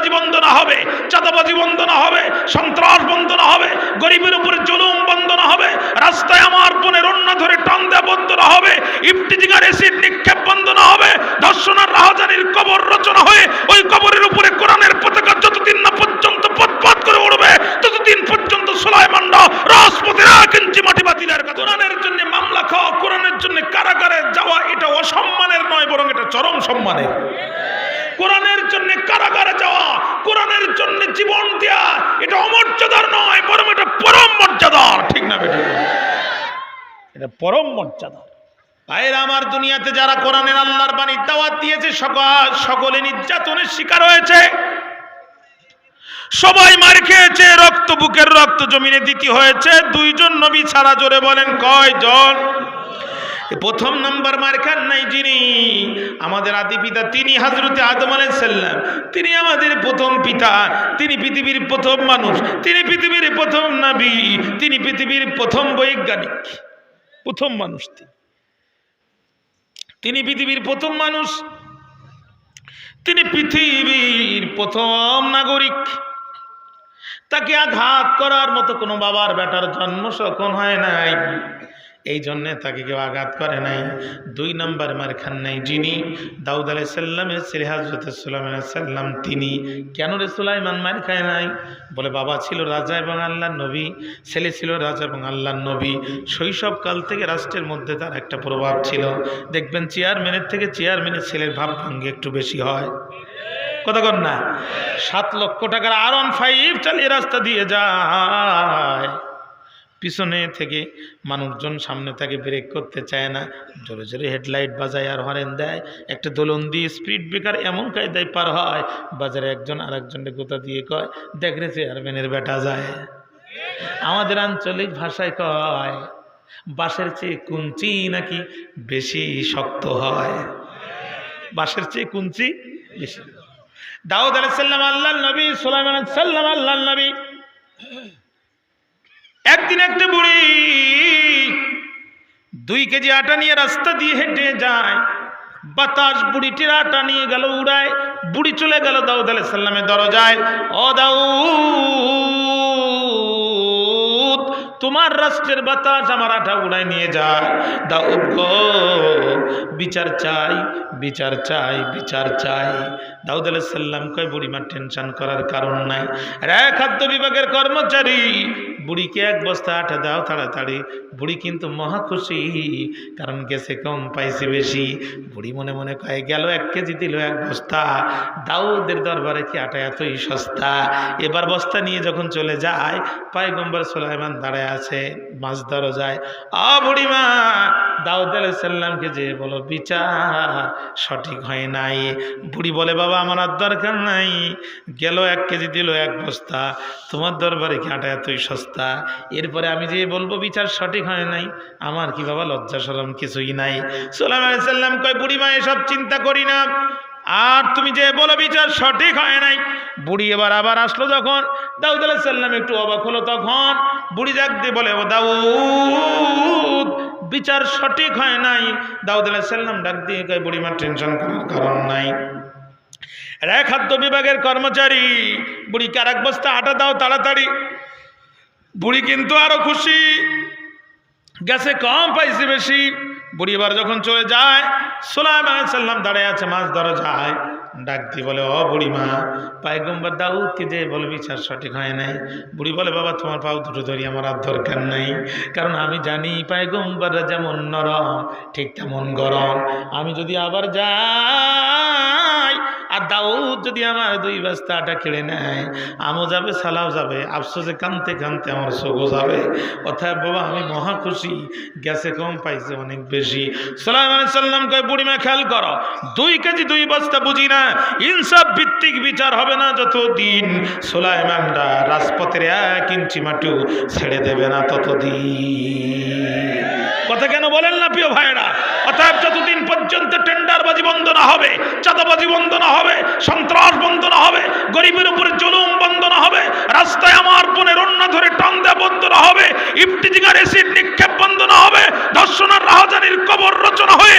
টেন্ডারবাজি বন্ধ না হবে, চাঁদাবাজি বন্ধ না হবে, সন্ত্রাস বন্ধ না হবে, গরিবের উপরে জুলুম বন্ধ না হবে, রাস্তায় আমার বোনের অন্য ধরে টান দেওয়া বন্ধ না হবে ইফটিজিংয়ের এসিড নিক্ষেপ বন্ধ না হবে, ধর্ষণার রাহাজানির কবর রচনা হয়ে ওই কবরের উপরে কোরআনের পতাকা যতদিন না পর্যন্ত পথপথ করে উড়বে, ততদিন পর্যন্ত সুলাইমানরা রাজপথের এক ইঞ্চি মাটি বাতিলের কোরআনের জন্য মামলা খাওয়া, কোরআনের জন্য কারাগারে যাওয়া, এটা অসম্মানের নয়, বরং এটা চরম সম্মানের। কোরআনের জন্য কারাগারে যাওয়া, কোরআনের জন্য জীবন দেয়া, এটা অমর্যাদার নয়, বরং এটা পরম মর্যাদার। ঠিক না এটা পরম মর্যাদা ভাইরা আমার দুনিয়াতে যারা কোরআনের আল্লাহর বাণী দাওয়াত দিয়েছে, সকল সকলে নির্যাতনের শিকার হয়েছে। সবাই মার খেয়েছে, রক্ত বুকের রক্ত জমিনে দিতে হয়েছে। দুইজন নবী ছাড়া জোরে বলেন, কয়জন? এ প্রথম নাম্বার মার খান নাই যিনি, আমাদের আদি পিতা তিনি হাজরতে আদম আলাইসাল্লাম তিনি আমাদের প্রথম পিতা, তিনি পৃথিবীর প্রথম মানুষ, তিনি পৃথিবীর প্রথম নবী, তিনি পৃথিবীর প্রথম বৈজ্ঞানিক, প্রথম মানুষ তিনি। তিনি পৃথিবীর প্রথম মানুষ, তিনি পৃথিবীর প্রথম নাগরিক। তাকে আঘাত করার মতো কোনো বাবার বেটার জন্ম সখন হয় নাই। এই জন্যে তাকে কেউ আঘাত করে নাই। দুই নম্বর মার খান নাই যিনি, দাউদ আলাই সাল্লামের ছেলে হাজরত সাল্লাম তিনি। কেন রে সুলাইমান মার খায় নাই? বলে, বাবা ছিল রাজা এবং আল্লাহ নবী, ছেলে ছিল রাজা এবং আল্লাহ নবী। শৈশবকাল থেকে রাষ্ট্রের মধ্যে তার একটা প্রভাব ছিল। দেখবেন চেয়ারম্যানের থেকে চেয়ারম্যানের ছেলের ভাব ভঙ্গি একটু বেশি হয়। কতক্ষণ না। সাত লক্ষ টাকার আর অন ফাইভ চালিয়ে রাস্তা দিয়ে যায়। পিছনে থেকে মানুষজন সামনে তাকে ব্রেক করতে চায় না। জোরে জোরে হেডলাইট বাজায় আর হরেন দেয়। একটা দোলন দিয়ে স্পিড ব্রেকার এমন কায়দায় পার হয়, বাজারে একজন আর একজনকে গোতা দিয়ে কয়, দেখ রে চেয়ারম্যানের বেটা যায়। আমাদের আঞ্চলিক ভাষায় কয়, বাঁশের চেয়ে কুঞ্চি নাকি বেশি শক্ত হয়? বাঁশের চেয়ে কুঞ্চি বেশি। দাউদ আলাইসাল্লাম আল্লাহ নবী, সুলাইমান সাল্লাম আল্লাহ নবী। একদিন একটা বুড়ি দুই কেজি আটা নিয়ে রাস্তা দিয়ে হেঁটে যায়। বাতাস বুড়িটির আটা নিয়ে গেল উড়ায়। বুড়ি চলে গেল দাউদ আলাইসাল্লামের দরজায়। ও দাউদ, তোমার রাষ্ট্রের বাতাস আমার আটা উড়ায় নিয়ে যায়। দাউদ গো, বিচার চাই বিচার চাই বিচার চাই। দাউদ আলাইসাল্লাম কয়, বুড়িমার টেনশন করার কারণ নাই। রে খাদ্য বিভাগের কর্মচারী বুড়িকে এক বস্তা আটা দাও তাড়াতাড়ি। বুড়ি কিন্তু মহা খুশি, কারণ গেছে কম পাইছে বেশি। বুড়ি মনে মনে কয়, গেল এক কেজি, দিল এক বস্তা। দাউদের দরবারে কি আটা এতই সস্তা? এবার বস্তা নিয়ে যখন চলে যায়, পায়গম্বর সোলাইমান দাঁড়ায় আছে, মাছ ধরো যায়। আ বুড়িমা, দাউদ আলাইসাল্লামকে যে বলো বিচার সঠিক হয় নাই। বুড়ি বলে, বাবা, আমার আর দরকার নাই। গেল এক কেজি, দিল এক বস্তা। তোমার দরবারে কি আটা এতই সস্তা? এরপরে আমি যে বলব বিচার সঠিক হয় নাই, আমার কি বাবা লজ্জা সরম কিছুই নাই। সোলাম আলাইসাল্লাম কয় বুড়িমা এসব চিন্তা করি না। আর তুমি যে বলো বিচার সঠিক হয় নাই, বুড়ি এবার আবার আসলো যখন, দাউদ আলাইসাল্লাম একটু অবাক হলো তখন, বুড়ি দিয়ে বলে, ও দাউদ, বিচার সঠিক হয় নাই। দাউদ আলাইসাল্লাম ডাক দিয়ে কয় বুড়িমার টেনশন করার কারণ নাই। রে খাদ্য বিভাগের কর্মচারী, বুড়িকে আর এক বস্তা আটা দাও তাড়াতাড়ি। বুড়ি কিন্তু আরও খুশি। গেছে কম পাইছে বেশি। বুড়ি এবার যখন চলে যায় সোলাইম সাল্লাম দাঁড়িয়ে আছে, মাছ ধরা যায়। ডাক দিয়ে বলে, ও বুড়িমা পায়গম্বর দাউদকে যে বলে বিচার সঠিক হয় নাই, বুড়ি বলে, বাবা, তোমার পাও দুটো ধরি আমার আর দরকার নাই। কারণ আমি জানি পায়গম্বররা যেমন নরম, ঠিক তেমন গরম। আমি যদি আবার যাই আর দাউদ যদি আমার দুই বস্তা আটা কেড়ে নেয়, আমও যাবে, সালাও যাবে। আফসোসে কানতে কানতে আমার চোখও যাবে অর্থাৎ বাবা, আমি মহা খুশি। গ্যাসে কম পাইছে অনেক বেশি। সালাম সাল্লাম কয়, বুড়িমা, খেয়াল করো, দুই কেজি দুই বস্তা বুঝি না। ইনসাফ ভিত্তিক বিচার হবে না যতদিন সোলাইমানরা রাজপথের এক ইঞ্চি মাটিও ছেড়ে দেবে না ততদিন। কথা কেন বলেন না, প্রিয় ভাইরা অতএব যতদিন পর্যন্ত টেন্ডারবাজি বন্ধ না হবে চাঁদাবাজি বন্ধ না হবে, সন্ত্রাস বন্ধ না হবে, গরিবের উপরে জুলুম বন্ধ না হবে, রাস্তায় আমার বোনের অন্য ধরে টান দেওয়া বন্ধ না হবে ইফটিজিংয়ের এসিড নিক্ষেপ বন্ধ না হবে দর্শনার রাহাজানির কবর রচনা হয়ে